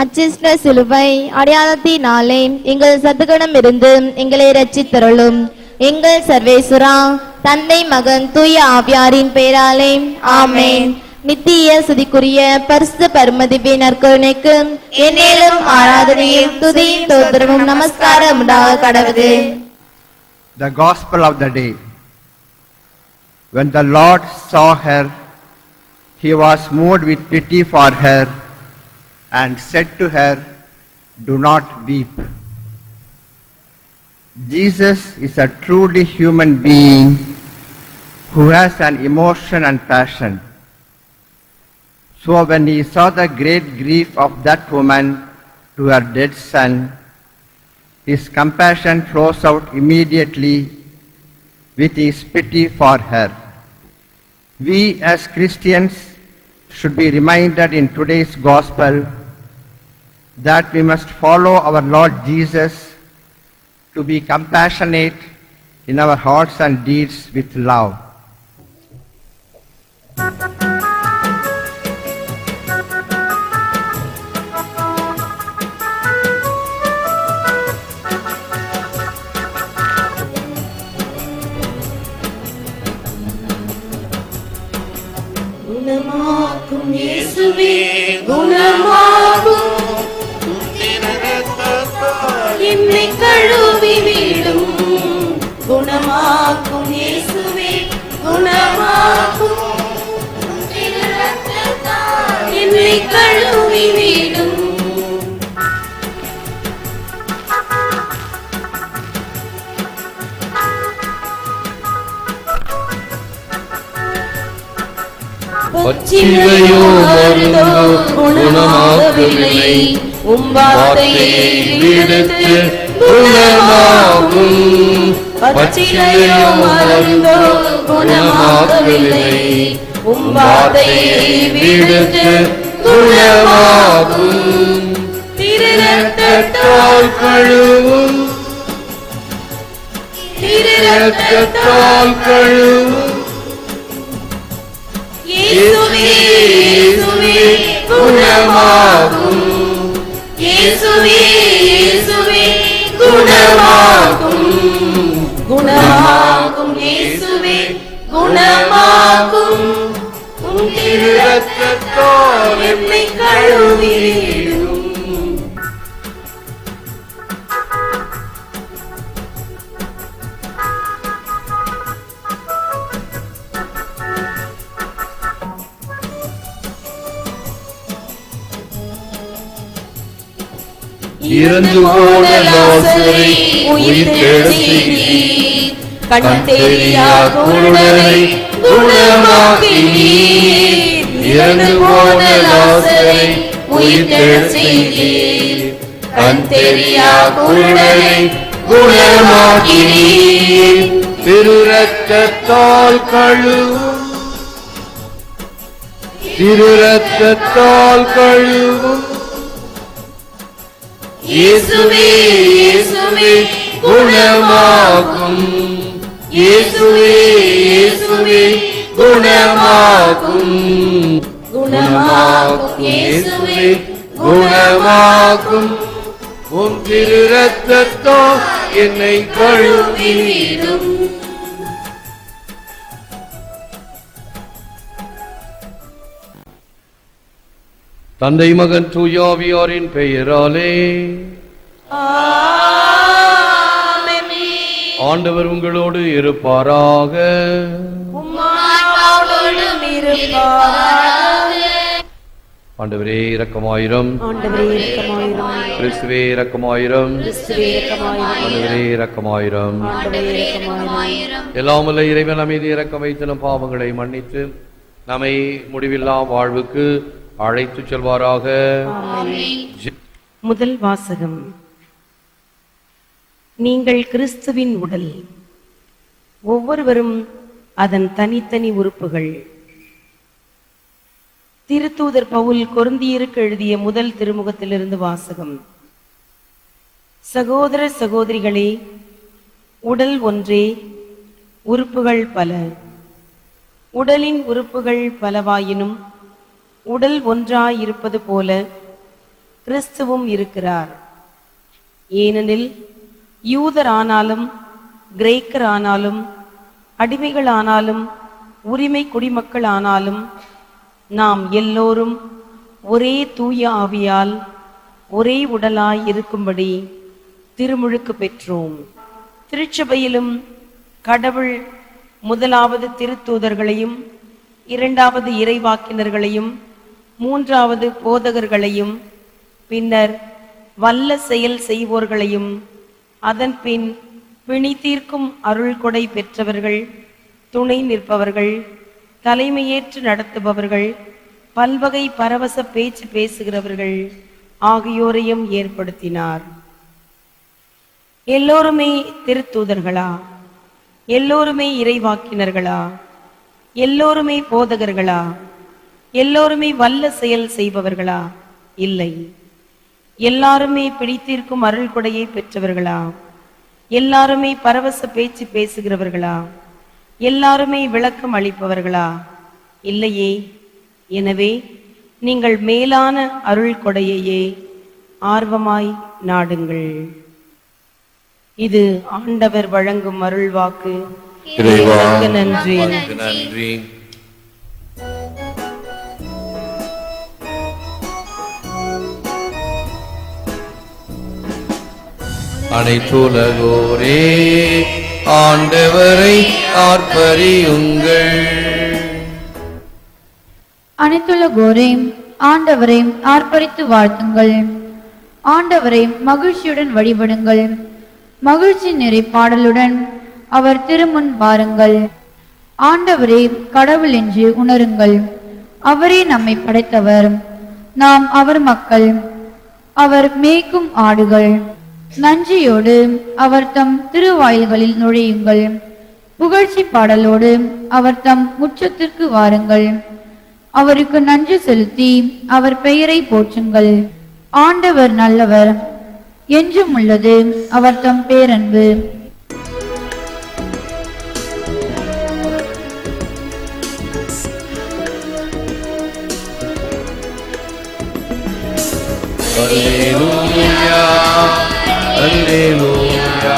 அச்சிஷ்ட சிலுவை அடையாளத்தினாலே எங்கள் சத்துகணம் இருந்து எங்களை ரச்சித்தருளும் எங்கள் சர்வேசுரா தந்தை மகன் தூய ஆவியாரின் பெயராலே. ஆமேன். நித்திய சுதிக்குரிய பரிசு பருமதிவி நற்கருணைக்கு என்னேலும் ஆராதனையும் துதியும் தோத்திரமும் நமஸ்காரம் உண்டாக கடவுது The Gospel of the day. When the Lord saw her, he was moved with pity for her. And said to her, Do not weep. Jesus is a truly human being who has an emotion and passion. So when he saw the great grief of that woman to her dead son, his compassion flows out immediately with his pity for her. We as Christians should be reminded in today's gospel that we must follow our Lord Jesus to be compassionate in our hearts and deeds with love. குணமாக்கும் இயேசுவே குணமாகும் குணமாக்கும் இயேசுவே குணமாகும் என்னை கழுவி விடும். பச்சிலையோ குணமாக்கவில்லை உம் வார்த்தையை விடுத்து பச்சிலையோ மருந்தோ குணமாகவில்லை. உம் வார்த்தையை விடுத்து குணமாகும் இரத்தத்தால் கழுவும். இரத்தத்தால் கழுவும். இயேசுவே இயேசுவே குணமாகும். இயேசுவே இரத்தத்தால் என்னை கழுவிடும் இறந்து போன லாசரை உயிர் கண் தெரியா குருடனை குணமாக்கினீர். இறந்து போன லாசரை உயிர் செய்தீர். கண் தெரியா குருடனை குணமாக்கினீர். திரு ரத்தத்தால் கழுவும். திரு ரத்தத்தால் கழுவும். இயேசுவே இயேசுவே குணமாகும். இயேசுவே இயேசுவே குணமாகும் குணமாகும் இயேசுவே. உன் திரு ரத்தத்தால் என்னை கழுவி கழுவிடும் தந்தை மகன் தூயாவியாரின் பெயராலே. ஆண்டவர் உங்களோடு இருப்பாராக. இருப்பாராக. ஆண்டவரே இரக்கமாயிரம். கிறிஸ்துவே இரக்கமாயிரம். ஆண்டவரே இரக்கமாயிரம். எல்லாமல்ல இறைவன் அமைதி இறக்கம் வைத்து நம் பாவங்களை மன்னித்து நம்மை முடிவில்லா வாழ்வுக்கு அழைத்துச் செல்வாராக. முதல் வாசகம். நீங்கள் கிறிஸ்துவின் உடல். ஒவ்வொருவரும் அதன் தனித்தனி உறுப்புகள். திருத்தூதர் பவுல் கொருந்தியருக்கு எழுதிய முதல் திருமுகத்திலிருந்து வாசகம். சகோதர சகோதரிகளே உடல் ஒன்றே உறுப்புகள் பல. உடலின் உறுப்புகள் பலவாயினும் உடல் ஒன்றாயிருப்பது போல கிறிஸ்துவும் இருக்கிறார். ஏனெனில் யூதரானாலும் கிரேக்கரானாலும் அடிமைகளானாலும் உரிமை குடிமக்களானாலும் நாம் எல்லோரும் ஒரே தூய ஆவியால் ஒரே உடலாய் இருக்கும்படி திருமுழுக்கு பெற்றோம். திருச்சபையிலும் கடவுள் முதலாவது திருத்தூதர்களையும் இரண்டாவது இறைவாக்கினர்களையும் மூன்றாவது போதகர்களையும் பின்னர் வல்ல செயல் செய்வோர்களையும் அதன் பின் பிணி தீர்க்கும் அருள் கொடை பெற்றவர்கள் துணை நிற்பவர்கள் தலைமையேற்று நடத்துபவர்கள் பல்வகை பரவச பேச்சு பேசுகிறவர்கள் ஆகியோரையும் ஏற்படுத்தினார். எல்லோருமே திருத்தூதர்களா? எல்லோருமே இறைவாக்கினர்களா? எல்லோருமே போதகர்களா? எல்லோருமே வல்ல செயல் செய்பவர்களா? இல்லை. எல்லாருமே பிடித்திருக்கும் அருள் கொடையை பெற்றவர்களா? எல்லாருமே பரவச பேச்சு பேசுகிறவர்களா? எல்லாருமே விளக்கம் அளிப்பவர்களா? இல்லையே. எனவே நீங்கள் மேலான அருள் கொடையையே ஆர்வமாய் நாடுங்கள். இது ஆண்டவர் வழங்கும் இறைவா, இறைவனுக்கு நன்றி. நன்றி. அனைத்துலகோரே ஆண்டவரை ஆர்ப்பரியுங்கள். அனைத்துலகோரே ஆண்டவரை ஆர்ப்பரித்து வாழ்த்துங்கள். ஆண்டவரை மகிழ்ச்சியுடன் வழிபடுங்கள். மகிழ்ச்சி நிறை பாடலுடன் அவர் திருமுன் வாருங்கள். ஆண்டவரே கடவுள் என்று உணருங்கள். அவரே நம்மை படைத்தவர். நாம் அவர் மக்கள். அவர் மேய்க்கும் ஆடுகள். நன்றியோடு அவர் தம் திருவாயில்களில் நுழையுங்கள். புகழ்ச்சி பாடலோடு அவர் தம் முற்றத்திற்கு வாருங்கள். அவருக்கு நன்றி செலுத்தி அவர் பெயரை போற்றுங்கள். ஆண்டவர் நல்லவர். என்றும் உள்ளது அவர் தம் பேரன்பு. Hallelujah. அல்லேலூயா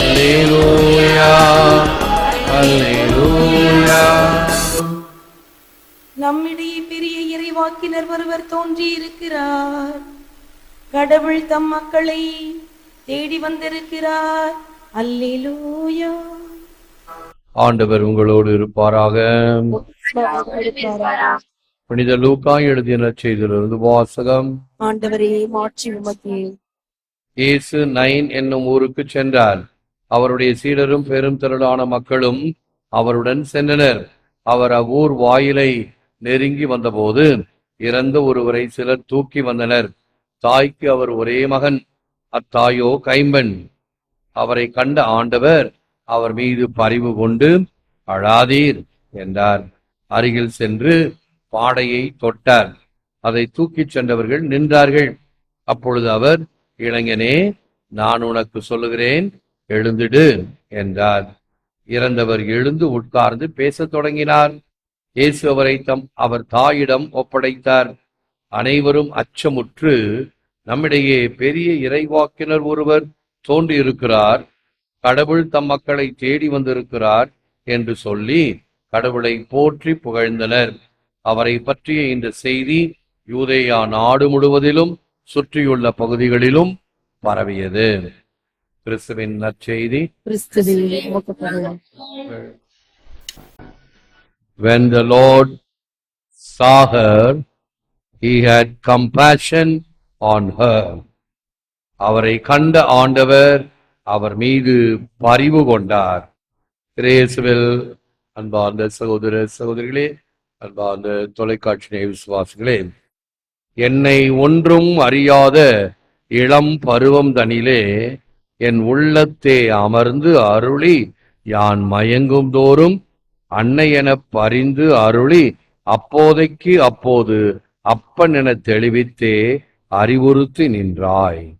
அல்லேலூயா அல்லேலூயா நம்மிடையே பெரிய இறைவாக்கினர் ஒருவர் தோன்றி இருக்கிறார் கடவுள் தம் மக்களை தேடி வந்திருக்கிறார். அல்லேலூயா. ஆண்டவர் உங்களோடு இருப்பாராக. புனித லூக்கா எழுதிய நற்செய்தியிலிருந்து வாசகம். ஆண்டவரே மாட்சி உமக்கே. இயேசு நைன் என்னும் ஊருக்கு சென்றார். அவருடைய சீடரும் பெரும் திரளான மக்களும் அவருடன் சென்றனர். அவர் அவ்வூர் வாயிலை நெருங்கி வந்தபோது இறந்த ஒருவரை சிலர் தூக்கி வந்தனர். தாய்க்கு அவர் ஒரே மகன் அத்தாயோ கைம்பெண். அவரை கண்ட ஆண்டவர் அவர் மீது பரிவு கொண்டு அழாதீர் என்றார். அருகில் சென்று பாடையை தொட்டார். அதை தூக்கிச் சென்றவர்கள் நின்றார்கள். அப்பொழுது அவர் இளைஞனே நான் உனக்கு சொல்லுகிறேன் எழுந்திடு என்றார். இறந்தவர் எழுந்து உட்கார்ந்து பேசத் தொடங்கினார். இயேசு அவரை தம் அவர் தாயிடம் ஒப்படைத்தார். அனைவரும் அச்சமுற்று நம்மிடையே பெரிய இறைவாக்கினர் ஒருவர் தோன்றியிருக்கிறார். கடவுள் தம் மக்களை தேடி வந்திருக்கிறார் என்று சொல்லி கடவுளை போற்றி புகழ்ந்தனர். அவரை பற்றிய இந்த செய்தி யூதேயா நாடு முழுவதிலும் சுற்றியுள்ள பகுதிகளிலும் பரவியது. கிறிஸ்துவின் நற்செய்தி. When the Lord saw her, he had compassion on her. அவரை கண்ட ஆண்டவர் அவர் மீது பரிவு கொண்டார். கிரேசுவில் அன்பார்ந்த சகோதர சகோதரிகளே அன்பார்ந்த தொலைக்காட்சி விசுவாசிகளே என்னை ஒன்றும் அறியாத இளம் பருவம் தனிலே என் உள்ளத்தே அமர்ந்து அருளி யான் மயங்கும் தோறும் அன்னை எனப் பறிந்து அருளி அப்போதைக்கு அப்போது அப்பன் என தெளிவித்தே அறிவுறுத்தி நின்றாய்.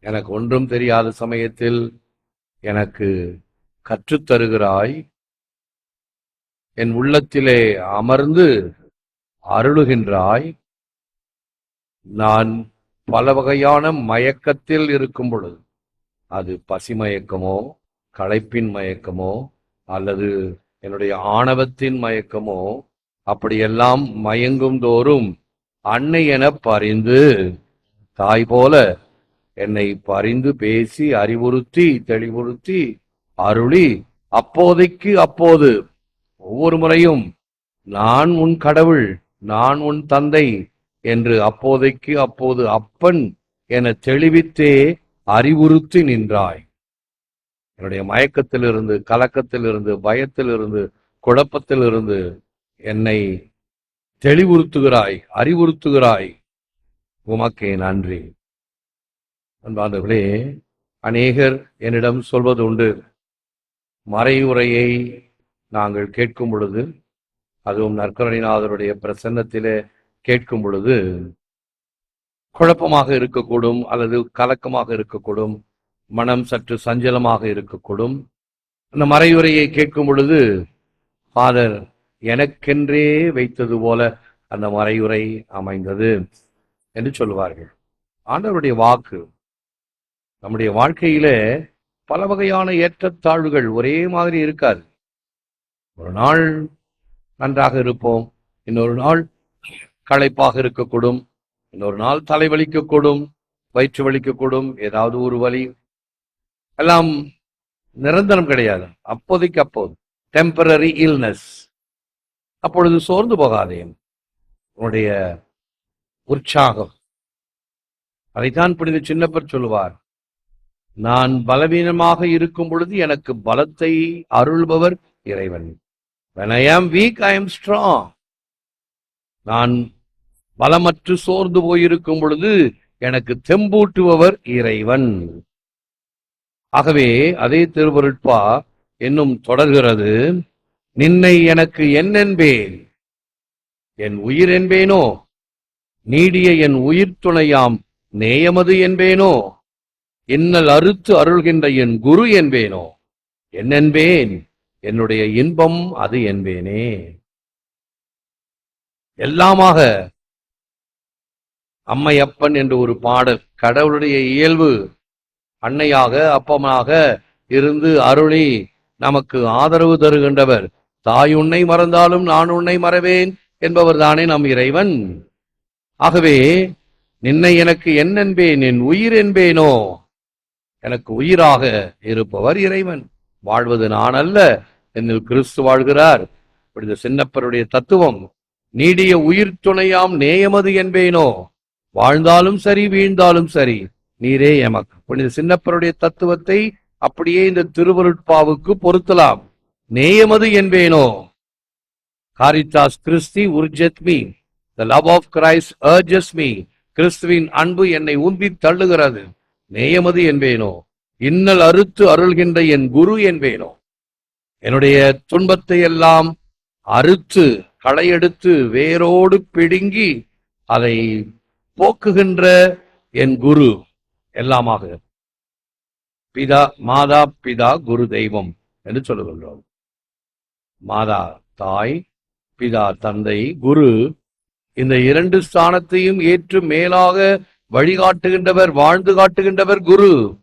எனக்கு ஒன்றும் தெரியாத சமயத்தில் எனக்கு கற்றுத் தருகிறாய். என் உள்ளத்திலே அமர்ந்து அருளுகின்றாய். நான் பல வகையான மயக்கத்தில் இருக்கும் பொழுது அது பசி மயக்கமோ களைப்பின் மயக்கமோ அல்லது என்னுடைய ஆணவத்தின் மயக்கமோ அப்படியெல்லாம் மயங்கும் தோறும் அன்னை என பறிந்து தாய் போல என்னை பறிந்து பேசி அறிவுறுத்தி தெளிவுறுத்தி அருளி அப்போதைக்கு அப்போது ஒவ்வொரு முறையும் நான் உன் கடவுள் நான் உன் தந்தை என்று அப்போதைக்கு அப்போது அப்பன் என தெளிவித்தே அறிவுறுத்தி நின்றாய். என்னுடைய மயக்கத்திலிருந்து கலக்கத்திலிருந்து பயத்திலிருந்து குழப்பத்திலிருந்து என்னை தெளிவுறுத்துகிறாய் அறிவுறுத்துகிறாய். உமக்கே நன்றி. அன்பாண்டவர்களே அநேகர் என்னிடம் சொல்வது உண்டு மறையுறையை நாங்கள் கேட்கும் பொழுது அதுவும் நற்கரணிநாதருடைய பிரசன்னத்திலே கேட்கும் பொழுது குழப்பமாக இருக்கக்கூடும் அல்லது கலக்கமாக இருக்கக்கூடும் மனம் சற்று சஞ்சலமாக இருக்கக்கூடும். அந்த மறையுரையை கேட்கும் பொழுது ஃபாதர் எனக்கென்றே வைத்தது போல அந்த மறையுரை அமைந்தது என்று சொல்லுவார்கள். ஆண்டவருடைய வாக்கு நம்முடைய வாழ்க்கையில பல வகையான ஏற்றத்தாழ்வுகள் ஒரே மாதிரி இருக்காது. ஒரு நாள் நன்றாக இருப்போம் இன்னொரு நாள் களைப்பாக இருக்கக்கூடும். இன்னொரு நாள் தலைவலிக்கக்கூடும் வயிற்று வலிக்கக்கூடும் ஏதாவது ஒரு வலி. எல்லாம் நிரந்தரம் கிடையாது. அப்போதைக்கு அப்போது. டெம்பரரி இல்னஸ் அப்பொழுது சோர்ந்து போகாதே. உன்னுடைய உற்சாகம். அதைத்தான் புனித சின்னப்பர் சொல்லுவார். நான் பலவீனமாக இருக்கும் பொழுது எனக்கு பலத்தை அருள்பவர் இறைவன். When i am weak i am strong. நான் பலமற்று சோர்ந்து போயிருக்கும் பொழுது எனக்கு தெம்பூட்டுபவர் இறைவன். ஆகவே அதே திருவருட்பா என்னும் தொடர்கிறது. நின்னை எனக்கு என்னென்பேன்? என் உயிர் என்பேனோ? நீடிய என் உயிர் துணையாம் நேயமது என்பேனோ? இன்னல் அறுத்து அருள்கின்ற என் குரு என்பேனோ? என்னென்பேன்? என்னுடைய இன்பம் அது என்பேனே. எல்லாமாக அம்மை அப்பன் என்று ஒரு பாடல். கடவுளுடைய இயல்பு. அன்னையாக அப்பமாக இருந்து அருளி நமக்கு ஆதரவு தருகின்றவர். தாய் உன்னை மறந்தாலும் நான் உன்னை மறவேன் என்பவர் தானே நம் இறைவன். ஆகவே நின்னை எனக்கு என்னென்பேன் என் உயிர் என்பேனோ? எனக்கு உயிராக இருப்பவர் இறைவன். வாழ்வது நான் அல்ல என்னில் கிறிஸ்து வாழ்கிறார். இப்படி சின்னப்பருடைய தத்துவம் நீடிய உயிர் துணையாம் நேயமது என்பேனோ? வாழ்ந்தாலும் சரி வீழ்ந்தாலும் சரி நீரே எமக்கு. புனித சின்னப்பருடைய தத்துவத்தை அப்படியே இந்த திருவருட்பாவுக்கு பொருத்தலாம். நேயமது என்பேனோ? காரித்தாஸ் கிறிஸ்தி உர்ஜத் me. The love of Christ urges me கிறிஸ்துவின் அன்பு என்னை உந்தி தள்ளுகிறது. நேயமது என்பேனோ? இன்னல் அறுத்து அருள்கின்ற என் குரு என்பேனோ? என்னுடைய துன்பத்தை எல்லாம் அறுத்து களையெடுத்து வேரோடு பிடுங்கி அதை போக்குகின்ற என் குரு எல்லாமாக. பிதா மாதா பிதா குரு தெய்வம் என்று சொல்லுகின்றோம். மாதா தாய் பிதா தந்தை குரு இந்த இரண்டு ஸ்தானத்தையும் ஏற்று மேலாக வழிகாட்டுகின்றவர் வாழ்ந்து காட்டுகின்றவர் குரு.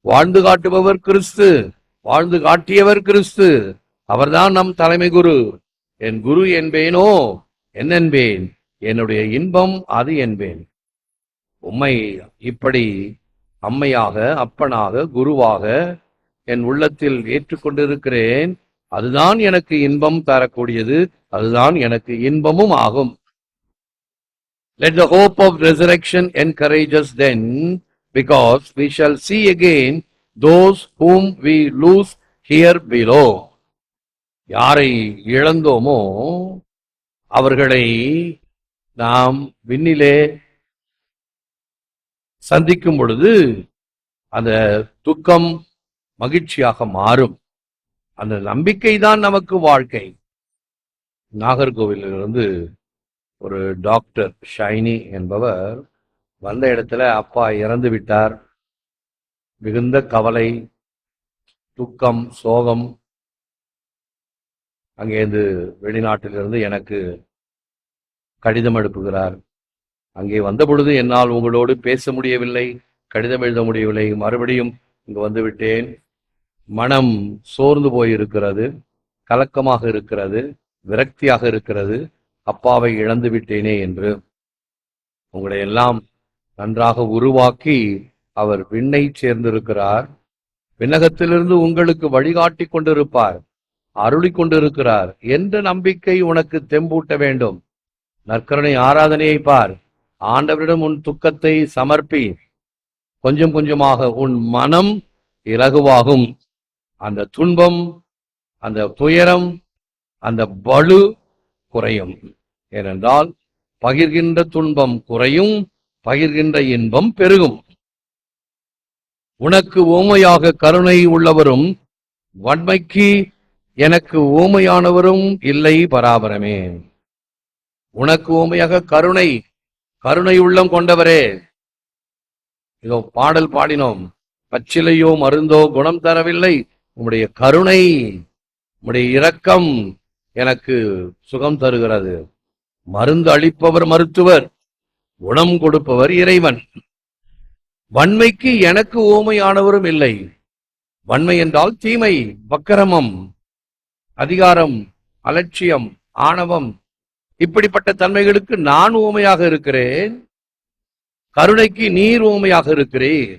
வாழ்ந்து காட்டுபவர் கிறிஸ்து. வாழ்ந்து காட்டியவர் கிறிஸ்து. அவர்தான் நம் தலைமை குரு. என் குரு என்பேனோ? என்னென்பேன்? என்னுடைய இன்பம் அது என்பேன். உம்மை இப்படி அம்மையாக அப்பனாக குருவாக என் உள்ளத்தில் ஏற்றுக்கொண்டிருக்கிறேன். அதுதான் எனக்கு இன்பம் தரக்கூடியது அதுதான் எனக்கு இன்பமும் ஆகும். Let the hope of resurrection encourage us then, because we shall see again those whom we lose here below. யாரை இழந்தோமோ அவர்களை நாம் விண்ணிலே சந்திக்கும் பொழுது அந்த துக்கம் மகிழ்ச்சியாக மாறும். அந்த நம்பிக்கை தான் நமக்கு வாழ்க்கை. நாகர்கோவிலிருந்து ஒரு டாக்டர் ஷைனி என்பவர் வந்த இடத்துல அப்பா இறந்து விட்டார். மிகுந்த கவலை துக்கம் சோகம் அங்கேருந்து வெளிநாட்டிலிருந்து எனக்கு கடிதம் அனுப்புகிறார் அங்கே வந்த பொழுது என்னால் உங்களோடு பேச முடியவில்லை கடிதம் எழுத முடியவில்லை. மறுபடியும் இங்கு வந்துவிட்டேன். மனம் சோர்ந்து போயிருக்கிறது கலக்கமாக இருக்கிறது விரக்தியாக இருக்கிறது. அப்பாவை இழந்து விட்டேனே என்று. உங்களை எல்லாம் நன்றாக உருவாக்கி அவர் விண்ணை சேர்ந்திருக்கிறார். விண்ணகத்திலிருந்து உங்களுக்கு வழிகாட்டி கொண்டிருப்பார் அருளி கொண்டிருக்கிறார். என்ற நம்பிக்கை உனக்கு தெம்பூட்ட வேண்டும். நற்கருணை ஆராதனையை பார். ஆண்டவரிடம் உன் துக்கத்தை சமர்ப்பி கொஞ்சம் கொஞ்சமாக உன் மனம் இலகுவாகும். அந்த துன்பம் அந்த துயரம் அந்த பளு குறையும். ஏனென்றால் பகிர்கின்ற துன்பம் குறையும் பகிர்கின்ற இன்பம் பெருகும். உனக்கு ஓமையாக கருணை உள்ளவரும் வன்மைக்கு எனக்கு ஊமையானவரும் இல்லை பராபரமே. உனக்கு ஊமையாக கருணை கருணை உள்ளம் கொண்டவரே. இதோ பாடல் பாடினோம். பச்சிலையோ மருந்தோ குணம் தரவில்லை. உம்முடைய கருணை உம்முடைய இரக்கம் எனக்கு சுகம் தருகிறது. மருந்து அளிப்பவர் மருத்துவர் குணம் கொடுப்பவர் இறைவன். வன்மைக்கு எனக்கு ஓமையானவரும் இல்லை. வன்மை என்றால் தீமை வக்கிரமம் அதிகாரம் அலட்சியம் ஆணவம் இப்படிப்பட்ட தன்மைகளுக்கு நான் ஊமையாக இருக்கிறேன் கருணைக்கு நீர் ஊமையாக இருக்கிறீர்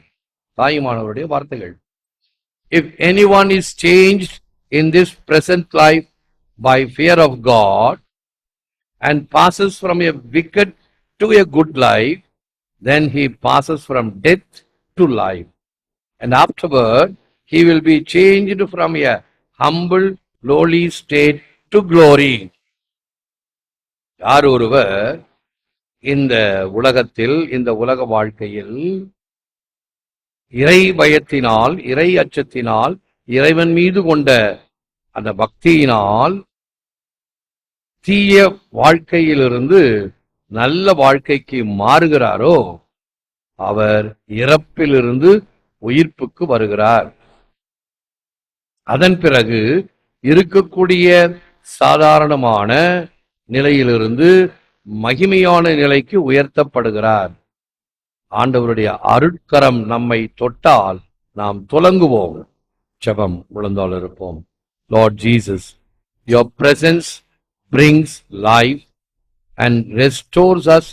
தாயுமானவருடைய வார்த்தைகள் if any one is change in this present life by fear of God and passes from a wicked to a good life then he passes from death to life. And afterward, he will be changed from a humble, lowly state to glory. யார் ஒருவர் இந்த உலகத்தில் இந்த உலக வாழ்க்கையில் இறை பயத்தினால் இறை அச்சத்தினால் இறைவன் மீது கொண்ட அந்த பக்தியினால் தீய வாழ்க்கையிலிருந்து நல்ல வாழ்க்கைக்கு மாறுகிறாரோ அவர் இறப்பிலிருந்து உயிர்ப்புக்கு வருகிறார். அதன் பிறகு இருக்கக்கூடிய சாதாரணமான நிலையிலிருந்து மகிமையான நிலைக்கு உயர்த்தப்படுகிறார் ஆண்டவருடைய அருட்கரம் நம்மை தொட்டால் நாம் துலங்குவோம் ஜபம் உழந்தால் இருப்போம் Lord Jesus your presence brings life and restores us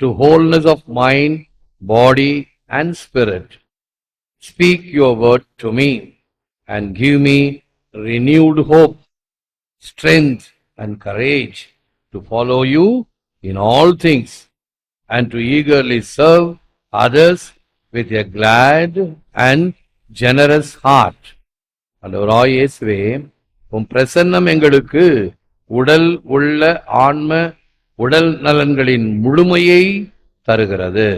to wholeness of mind body and spirit speak your word to me and give me renewed hope strength and courage to follow you in all things and to eagerly serve others with a glad and generous heart. ஆண்டவராய் இயேசுவே உன் பிரசன்னம் எங்களுக்கு உடல் உள்ள ஆன்ம உடல் நலன்களின் முழுமையை தருகிறது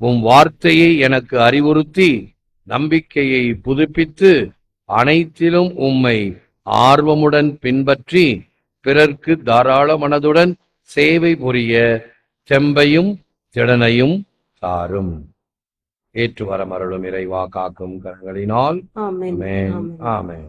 உன் வார்த்தையை எனக்கு அறிவுறுத்தி நம்பிக்கையை புதுப்பித்து அனைத்திலும் உம்மை ஆர்வமுடன் பின்பற்றி பிறர்க்கு தாராள மனதுடன் சேவை புரிய செம்பையும் திறனையும் தாரும். ஏற்று வரம் அருளும் இறைவா காக்கும் கரங்களினால். ஆமென். ஆமென்.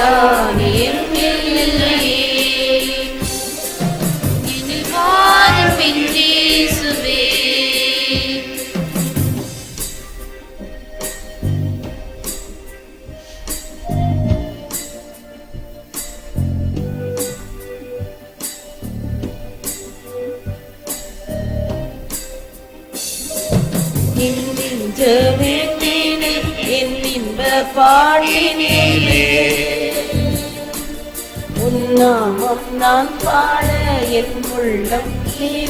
ஆமென்.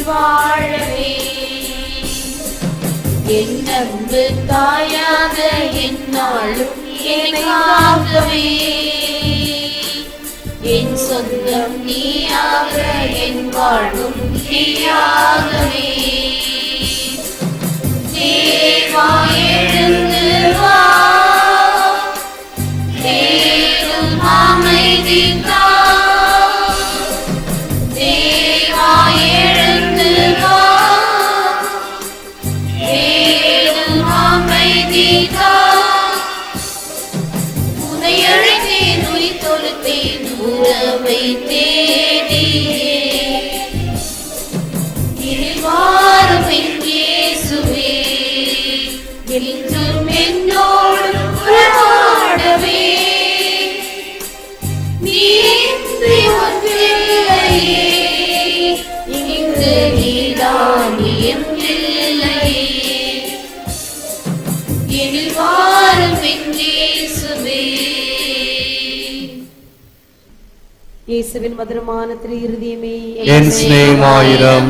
வாழவே. என் தாயாக என்னாலும் எனக்காகவே என் சொந்தம் நீயாக என் வாழ்வும் நீயாகவே. மதுரமான திரு இருதயமே என் சிநேகமாயிரம்.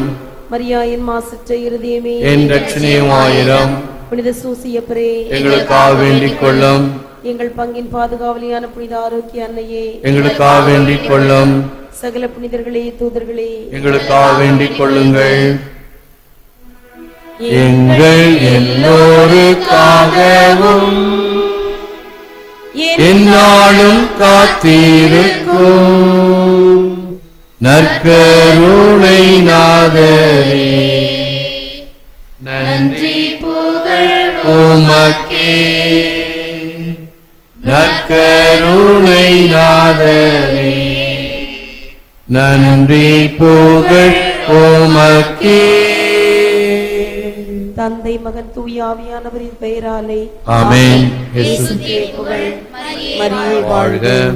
மரியாயின் மாசற்ற இருதயமே என் ரட்சணியமாயிரம் புனித சூசியப்பரே எங்களுக்காக வேண்டிக் கொள்ளும். எங்கள் பங்கின் பாதுகாவலியான புனித ஆரோக்கிய அன்னையே. எங்களுக்காக வேண்டிக் கொள்ளும். சகல புனிதர்களே தூதர்களே. எங்களுக்காக வேண்டிக் கொள்ளுங்கள். எங்கள் எல்லோருக்காகவும் என்னாலும் காத்திருக்கும். நற்கருணை நாதரே. நன்றி புகழ் உமக்கே. நற்கருணை நாதரே. நன்றி புகழ் உமக்கே. தந்தை மகன் தூய ஆவியானவரின் பெயராலே புகழ் மரியே வாழ்க.